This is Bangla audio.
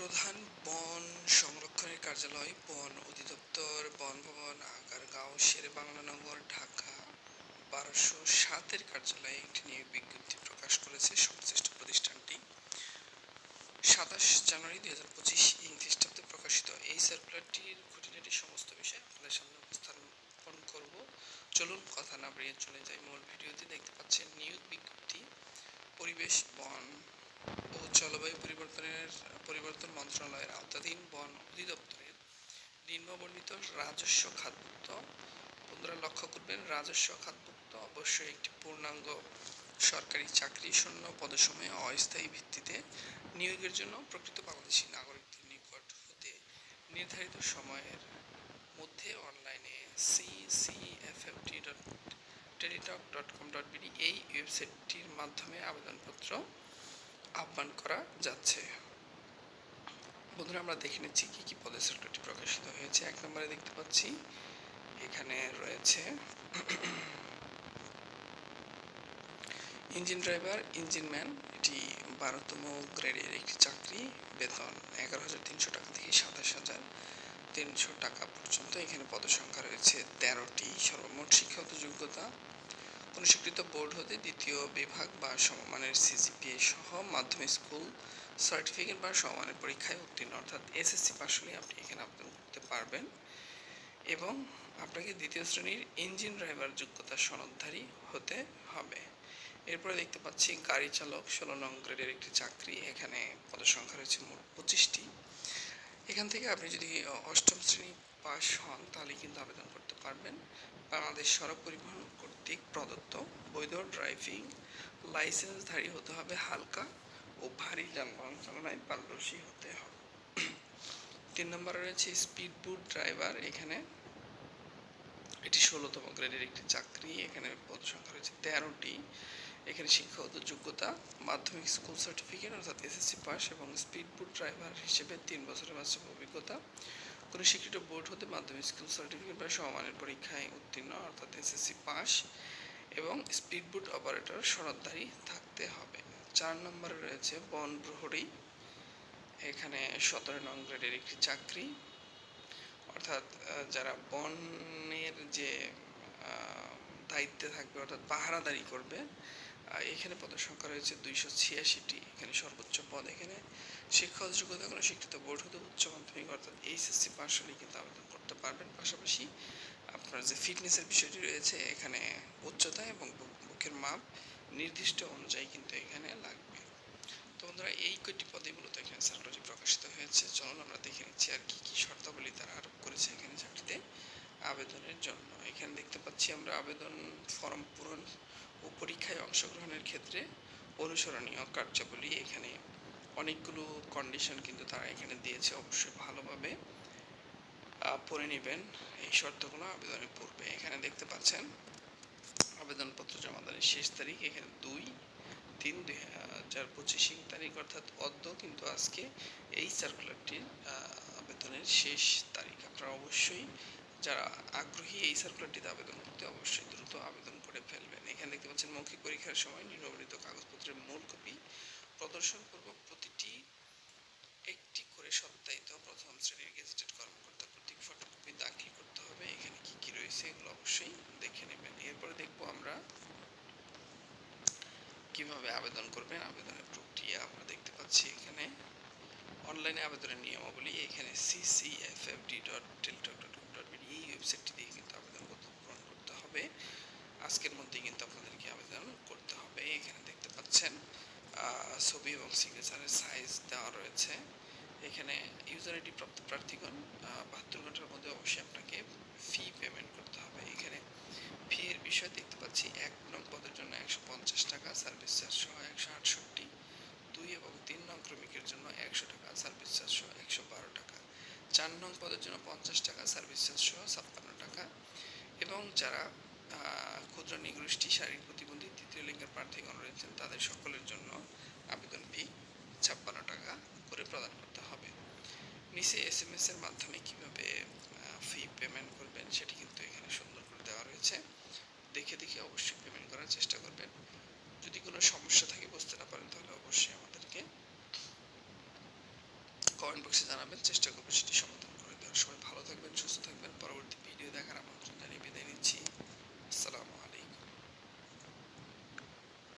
প্রধান বন সংরক্ষণের কার্যালয়, বন অধিদপ্তর বন ভবন আগারগাঁও শেরেবাংলানগর ঢাকা। বারোশো সাতের কার্যালয়ে একটি নিয়োগ বিজ্ঞপ্তি প্রকাশ করেছে সংশ্লিষ্ট প্রতিষ্ঠানটি। সাতাশ জানুয়ারি দুই হাজার পঁচিশ ইং খ্রিস্টাব্দে প্রকাশিত এই সার্কুলারটির খুঁটিনাটি সমস্ত বিষয় আপনাদের সামনে উপস্থাপন করব। চলুন কথা না বাড়িয়ে চলে যাই মূল ভিডিওতে। দেখতে পাচ্ছেন নিয়োগ বিজ্ঞপ্তি, পরিবেশ, বন। ও জলবায়ু পরিবর্তনের, পরিবর্তন মন্ত্রণালয়ের আওতাধীন বন অধিদপ্তরের নিম্নবর্ণিত রাজস্ব খাতভুক্ত। বন্ধুরা লক্ষ্য করবেন, রাজস্ব খাতভুক্ত অবশ্যই একটি পূর্ণাঙ্গ সরকারি চাকরি শূন্য পদসময়ে অস্থায়ী ভিত্তিতে নিয়োগের জন্য প্রকৃত বাংলাদেশি নাগরিকদের নিকট হতে নির্ধারিত সময়ের মধ্যে অনলাইনে C C F F T dot Teletalk dot com dot BD এই ওয়েবসাইটটির মাধ্যমে আবেদনপত্র আহ্বান করা যাচ্ছে। বন্ধুরা, আমরা দেখে নিচ্ছি কী কী পদে সার্কুলারটি প্রকাশিত হয়েছে। এক নম্বরে দেখতে পাচ্ছি, এখানে রয়েছে ইঞ্জিন ড্রাইভার, ইঞ্জিন ম্যান, এটি বারোতম গ্রেডের একটি চাকরি, বেতন এগারো হাজার তিনশো টাকা থেকে সাতাশ হাজার তিনশো টাকা পর্যন্ত। এখানে পদসংখ্যা রয়েছে তেরোটি। সর্বমোট শিক্ষাগত যোগ্যতা কোনো স্বীকৃত বোর্ড হতে দ্বিতীয় বিভাগ বা সমমানের সিজিপিএ সহ মাধ্যমিক স্কুল সার্টিফিকেট বা সমমানের পরীক্ষায় উত্তীর্ণ। অর্থাৎ এসএসসি পাশ হলে আপনি এখানে আবেদন করতে পারবেন। এবং আপনাকে দ্বিতীয় শ্রেণির ইঞ্জিন ড্রাইভার যোগ্যতা সনদধারী হতে হবে। এরপরে দেখতে পাচ্ছি, গাড়ি চালক ষোলো নং গ্রেডের একটি চাকরি। এখানে পদসংখ্যা রয়েছে মোট পঁচিশটি। এখান থেকে আপনি যদি, অষ্টম শ্রেণি পাস হন, তাহলে কিন্তু আবেদন করতে পারবেন। বাংলাদেশ সড়ক পরিবহন কর্তৃক প্রদত্ত বৈধ ড্রাইভিং লাইসেন্সধারী হতে হবে হালকা ও ভারী যানবাহন চালনায় পারদর্শী হতে হবে। তিন নম্বরে রয়েছে স্পিড বুট ড্রাইভার। এখানে এটি ষোলোতম গ্রেডের একটি চাকরি। এখানে পদ সংখ্যা রয়েছে তেরোটি। এখানে শিক্ষাগত যোগ্যতা, মাধ্যমিক স্কুল সার্টিফিকেট, অর্থাৎ এসএসসি পাস এবং স্পিড বুট ড্রাইভার হিসেবে তিন বছরের বাস্তব অভিজ্ঞতা কোনো স্বীকৃত বোর্ড হতে মাধ্যমিক স্কুল সার্টিফিকেট বা সমমানের পরীক্ষায় উত্তীর্ণ, অর্থাৎ এসএসসি পাস এবং স্পিড বুট অপারেটর সনদধারী থাকতে হবে। চার নম্বরে রয়েছে বন প্রহরী। এখানে সতেরো নং গ্রেডের একটি চাকরি। অর্থাৎ যারা বনের যে দায়িত্বে থাকবে, অর্থাৎ পাহারাদারি করবে এখানে পদের সংখ্যা রয়েছে দুইশো ছিয়াশিটি। এখানে সর্বোচ্চ পদ এখানে শিক্ষক যোগ্যতা কোনো শিক্ষিত বোর্ড হতে উচ্চ মাধ্যমিক অর্থাৎ এইচএসসি পাস হলেই কিন্তু আবেদন করতে পারবেন। পাশাপাশি আপনার যে ফিটনেসের বিষয়টি রয়েছে, এখানে উচ্চতা এবং বুক- বুকের মাপ নির্দিষ্ট অনুযায়ী কিন্তু এখানে লাগবে। তো বন্ধুরা, এই কয়টি পদে মূলত এখানে সার্কুলারটি প্রকাশিত হয়েছে। চলুন আমরা দেখে নিচ্ছি আর কি কী শর্তাবলী তারা আরোপ করেছে এখানে চাকরিতে আবেদনের জন্য। এখানে দেখতে পাচ্ছি আমরা আবেদন ফর্ম পূরণ ও পরীক্ষায় অংশগ্রহণের ক্ষেত্রে অনুসরণীয় কার্যাবলী এখানে অনেকগুলো কন্ডিশন কিন্তু তারা এখানে দিয়েছে, অবশ্যই ভালোভাবে পড়ে নেবেন। এই শর্তগুলো আবেদনের পূর্বে এখানে দেখতে পাচ্ছেন, আবেদনপত্র জমাদানের শেষ তারিখ এখানে দুই, তিন, দুই হাজার পঁচিশ তারিখ অর্থাৎ অদ্য কিন্তু আজকে এই সার্কুলারটির আবেদনের শেষ তারিখ। আপনারা অবশ্যই যারা আগ্রহী এই সার্কুলারটিতে আবেদন করতে অবশ্যই দ্রুত আবেদন করে ফেলবেন। এখানে দেখতে পাচ্ছেন, মৌখিক পরীক্ষার সময় নিম্নবর্ণিত কাগজপত্রের মূল কপি প্রদর্শনপূর্বক প্রতিটি একটি করে সত্যায়িত প্রথম শ্রেণির গেজেটেড কর্মকর্তা কর্তৃক ফটোকপি দাখিল করতে হবে এখানে কি এগুলো অবশ্যই দেখে নেবেন। এরপরে দেখব আমরা কীভাবে আবেদন করবেন, আবেদনের প্রক্রিয়া আমরা দেখতে পাচ্ছি এখানে। অনলাইনে আবেদনের নিয়মাবলী, এখানে CCFFD dot Teletalk dot com dot এই ওয়েবসাইটটি দিয়ে কিন্তু আবেদন পূরণ করতে হবে। আজকের মধ্যেই কিন্তু আপনাদেরকে আবেদন করতে হবে। এখানে দেখতে পাচ্ছেন ছবি এবং সিগনেচারের সাইজ দেওয়া রয়েছে। এখানে ইউজার আইডি প্রাপ্ত প্রার্থীগণ বাহাত্তর ঘণ্টার মধ্যে অবশ্যই আপনাকে ফি পেমেন্ট করতে হবে। এখানে ফি এর বিষয় দেখতে পাচ্ছি এক নং পদের জন্য একশো পঞ্চাশ টাকা সার্ভিস চার্জ সহ একশো আটষট্টি। দুই এবং তিন নং ক্রমিকের জন্য একশো টাকা সার্ভিস চার্জ সহ একশো বারো টাকা। চার নং পদের জন্য পঞ্চাশ টাকা সার্ভিস চার্জ সহ ছাপ্পান্ন টাকা। এবং যারা ক্ষুদ্র নিগোষ্ঠী শারীরিক প্রতিবন্ধী, তৃতীয় লিঙ্গের প্রার্থীগণ রয়েছেন তাদের সকলের জন্য আবেদন ফি ছাপ্পান্ন টাকা করে প্রদান করতে হবে। নিচে এস এম এস এর মাধ্যমে কীভাবে পেমেন্ট করবেন, সেটি কিন্তু এখানে সুন্দর করে দেওয়া রয়েছে। দেখে দেখে অবশ্যই পেমেন্ট করার চেষ্টা করবেন। যদি কোনো সমস্যা থাকে, বুঝতে না পারেন, তাহলে অবশ্যই আমাদেরকে কমেন্ট বক্সে জানাবেন। চেষ্টা করবেন সেটি সমাধান করে দেওয়ার। সবাই ভালো থাকবেন, সুস্থ থাকবেন। পরবর্তী ভিডিও দেখার আমন্ত্রণ জানিয়ে বিদায় নিচ্ছি। আসসালামু